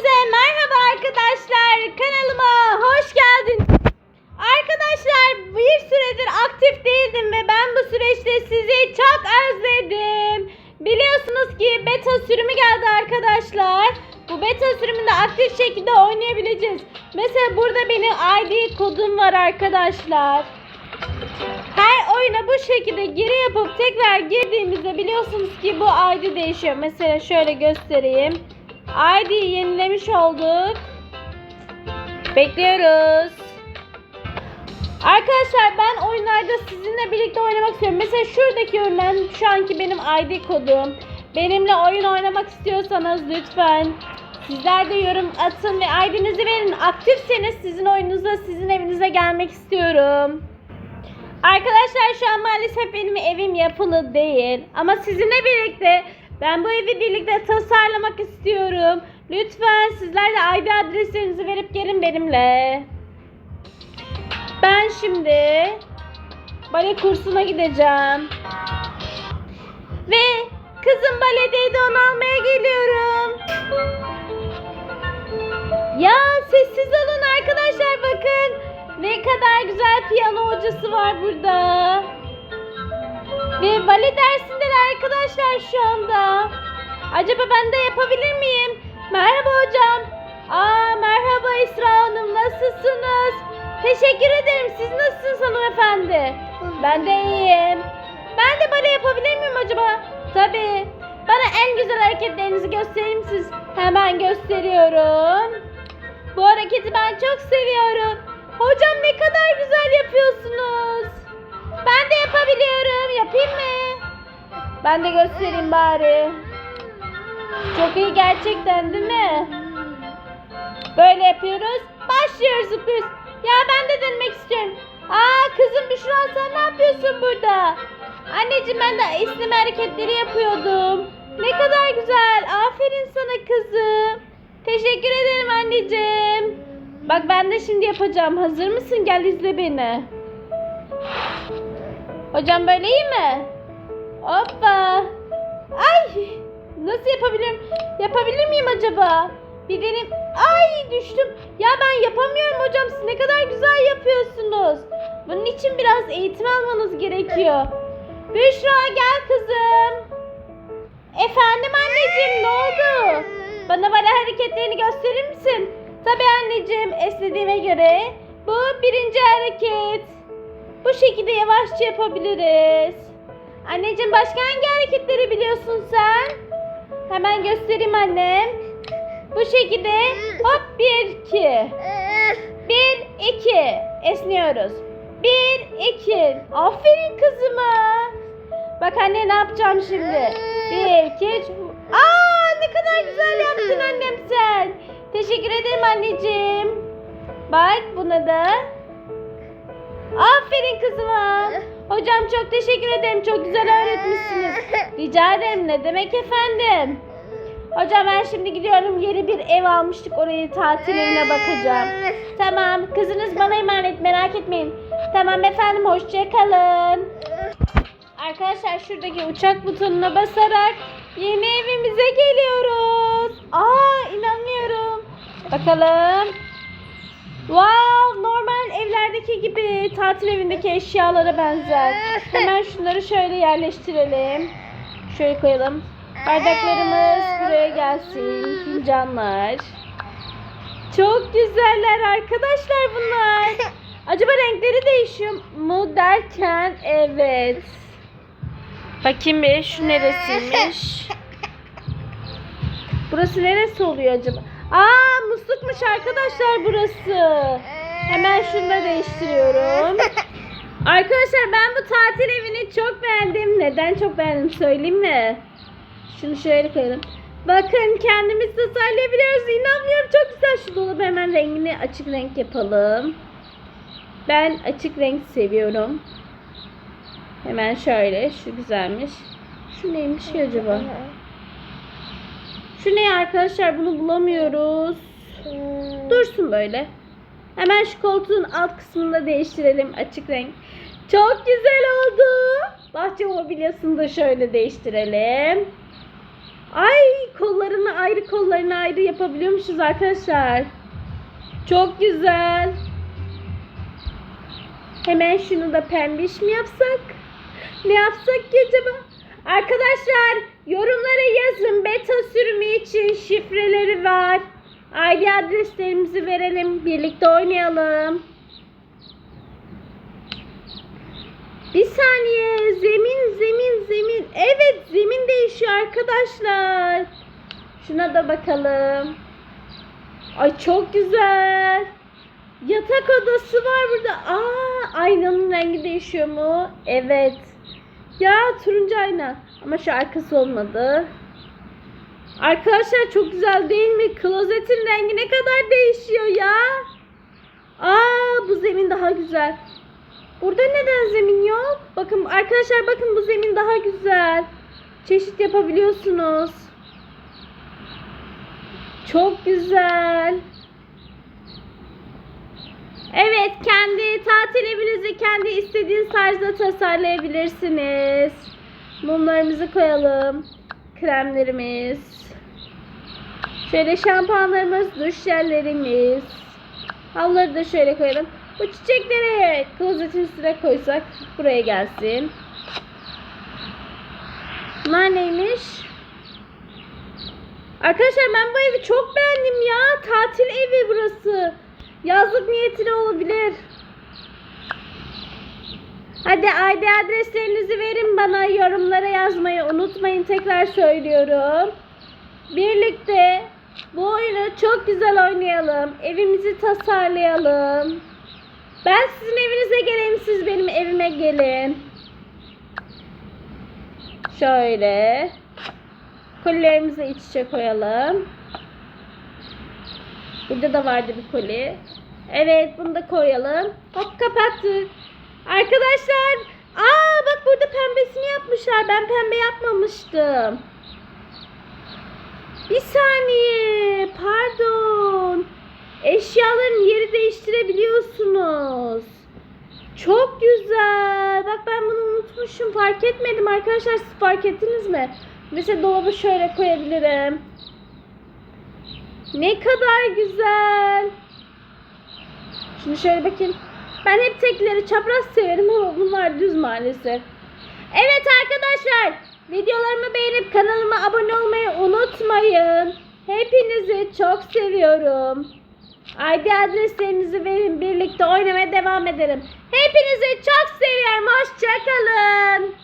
Hepinize merhaba arkadaşlar. Kanalıma hoş geldin. Arkadaşlar bir süredir aktif değildim ve ben bu süreçte sizi çok özledim. Biliyorsunuz ki beta sürümü geldi arkadaşlar. Bu beta sürümünde aktif şekilde oynayabileceğiz. Mesela burada benim ID kodum var arkadaşlar. Her oyuna bu şekilde geri yapıp tekrar girdiğimizde biliyorsunuz ki bu ID değişiyor. Mesela şöyle göstereyim. ID yenilemiş olduk. Bekliyoruz. Arkadaşlar ben oyunlarda sizinle birlikte oynamak istiyorum. Mesela şuradaki örneğin şu anki benim ID kodum. Benimle oyun oynamak istiyorsanız lütfen sizler de yorum atın ve ID'nizi verin. Aktifseniz sizin oyununuza, sizin evinize gelmek istiyorum. Arkadaşlar şu an maalesef benim evim yapılı değil. Ama sizinle birlikte ben bu evi birlikte tasarlamak istiyorum. Lütfen sizler de ID adreslerinizi verip gelin benimle. Ben şimdi bale kursuna gideceğim. Ve kızım baledeydi onu almaya geliyorum. Ya sessiz olun arkadaşlar bakın. Ne kadar güzel piyano hocası var burada. Ve bale dersindeler arkadaşlar şu anda. Acaba ben de yapabilir miyim? Merhaba hocam. Aa merhaba Esra Hanım nasılsınız? Teşekkür ederim. Siz nasılsınız hanımefendi? Ben de iyiyim. Ben de bale yapabilir miyim acaba? Tabii. Bana en güzel hareketlerinizi gösterir misiniz? Hemen gösteriyorum. Bu hareketi ben çok seviyorum. Hocam ne kadar güzel yapıyorsunuz. Ben de yapabiliyorum. Yapayım mı? Ben de göstereyim bari. Çok iyi gerçekten değil mi? Böyle yapıyoruz. Başlıyoruz zıplıyoruz. Ya ben de denemek istiyorum. Aa kızım Büşra sen ne yapıyorsun burada? Anneciğim ben de esneme hareketleri yapıyordum. Ne kadar güzel. Aferin sana kızım. Teşekkür ederim anneciğim. Bak ben de şimdi yapacağım. Hazır mısın? Gel izle beni. Hocam böyle iyi mi? Hoppa. Ay! Nasıl yapabilirim? Yapabilir miyim acaba? Bir deneyim. Ay düştüm. Ya ben yapamıyorum hocam. Siz ne kadar güzel yapıyorsunuz. Bunun için biraz eğitim almanız gerekiyor. Büşra gel kızım. Efendim anneciğim ne oldu? Bana bana hareketlerini gösterir misin? Tabii anneciğim esnediğime göre bu birinci hareket. Bu şekilde yavaşça yapabiliriz. Anneciğim başka hangi hareketleri biliyorsun sen? Hemen göstereyim annem. Bu şekilde hop bir iki. Bir iki. Esniyoruz. Bir iki. Aferin kızıma. Bak anne ne yapacağım şimdi. Bir iki. üç. Aa ne kadar güzel yaptın annem sen. Teşekkür ederim anneciğim. Bak buna da. Aferin kızıma. Hocam çok teşekkür ederim. Çok güzel öğretmişsiniz. Rica ederim. Ne demek efendim? Hocam ben şimdi gidiyorum. Yeni bir ev almıştık. Orayı tatil evine bakacağım. Tamam. Kızınız bana emanet. Merak etmeyin. Tamam efendim. Hoşça kalın. Arkadaşlar şuradaki uçak butonuna basarak yeni evimize geliyoruz. Aa inanmıyorum. Bakalım. Wow, normal evlerdeki gibi tatil evindeki eşyalara benzer. Hemen şunları şöyle yerleştirelim. Şöyle koyalım. Bardaklarımız buraya gelsin. Fincanlar. Çok güzeller arkadaşlar bunlar. Acaba renkleri değişiyor mu derken evet. Bakayım bir şu neresiymiş? Burası neresi oluyor acaba? Aa muslukmuş arkadaşlar burası. Hemen şunu da değiştiriyorum. Arkadaşlar ben bu tatil evini çok beğendim. Neden çok beğendim söyleyeyim mi? Şunu şöyle koyalım. Bakın kendimiz tasarlayabiliyoruz. İnanmıyorum çok güzel. Şu dolabı hemen rengini açık renk yapalım. Ben açık renk seviyorum. Hemen şöyle. Şu güzelmiş. Şu neymiş ki acaba? Şu ne arkadaşlar bunu bulamıyoruz. Dursun böyle. Hemen şu koltuğun alt kısmını da değiştirelim açık renk. Çok güzel oldu. Bahçe mobilyasını da şöyle değiştirelim. Ay kollarını ayrı kollarını ayrı yapabiliyormuşuz arkadaşlar. Çok güzel. Hemen şunu da pembiş mi yapsak? Ne yapsak ki acaba? Arkadaşlar yorumlara yazın. Beta sürümü için şifreleri var. ID adreslerimizi verelim. Birlikte oynayalım. Bir saniye. Zemin, zemin, zemin. Evet, zemin değişiyor arkadaşlar. Şuna da bakalım. Ay çok güzel. Yatak odası var burada. Aa, aynanın rengi değişiyor mu? Evet. Ya turuncu ayna. Ama şu arkası olmadı. Arkadaşlar çok güzel değil mi? Klozetin rengi ne kadar değişiyor ya. Aa, bu zemin daha güzel. Burada neden zemin yok? Bakın arkadaşlar bakın bu zemin daha güzel. Çeşit yapabiliyorsunuz. Çok güzel. Evet, kendi tatil evinizi kendi istediğiniz tarzda tasarlayabilirsiniz. Mumlarımızı koyalım. Kremlerimiz. Şöyle şampuanlarımız, duş jellerimiz. Havluları da şöyle koyalım. Bu çiçekleri klozetin üstüne koysak buraya gelsin. Bunlar neymiş? Arkadaşlar ben bu evi çok beğendim ya. Tatil evi burası. Yazlık niyetine olabilir. Hadi ID adreslerinizi verin bana. Yorumlara yazmayı unutmayın. Tekrar söylüyorum. Birlikte bu oyunu çok güzel oynayalım. Evimizi tasarlayalım. Ben sizin evinize geleyim. Siz benim evime gelin. Şöyle. Kolilerimizi iç içe koyalım. Burada da vardı bir koli. Evet bunu da koyalım. Hop kapattık. Arkadaşlar. Aa bak burada pembesini yapmışlar. Ben pembe yapmamıştım. Bir saniye. Pardon. Eşyaların yeri değiştirebiliyorsunuz. Çok güzel. Bak ben bunu unutmuşum. Fark etmedim arkadaşlar. Siz fark ettiniz mi? Mesela dolabı şöyle koyabilirim. Ne kadar güzel. Şimdi şöyle bakayım. Ben hep tekleri çapraz severim ama bunlar düz maalesef. Evet arkadaşlar. Videolarımı beğenip kanalıma abone olmayı unutmayın. Hepinizi çok seviyorum. ID adreslerinizi verin. Birlikte oynamaya devam edelim. Hepinizi çok seviyorum. Hoşçakalın.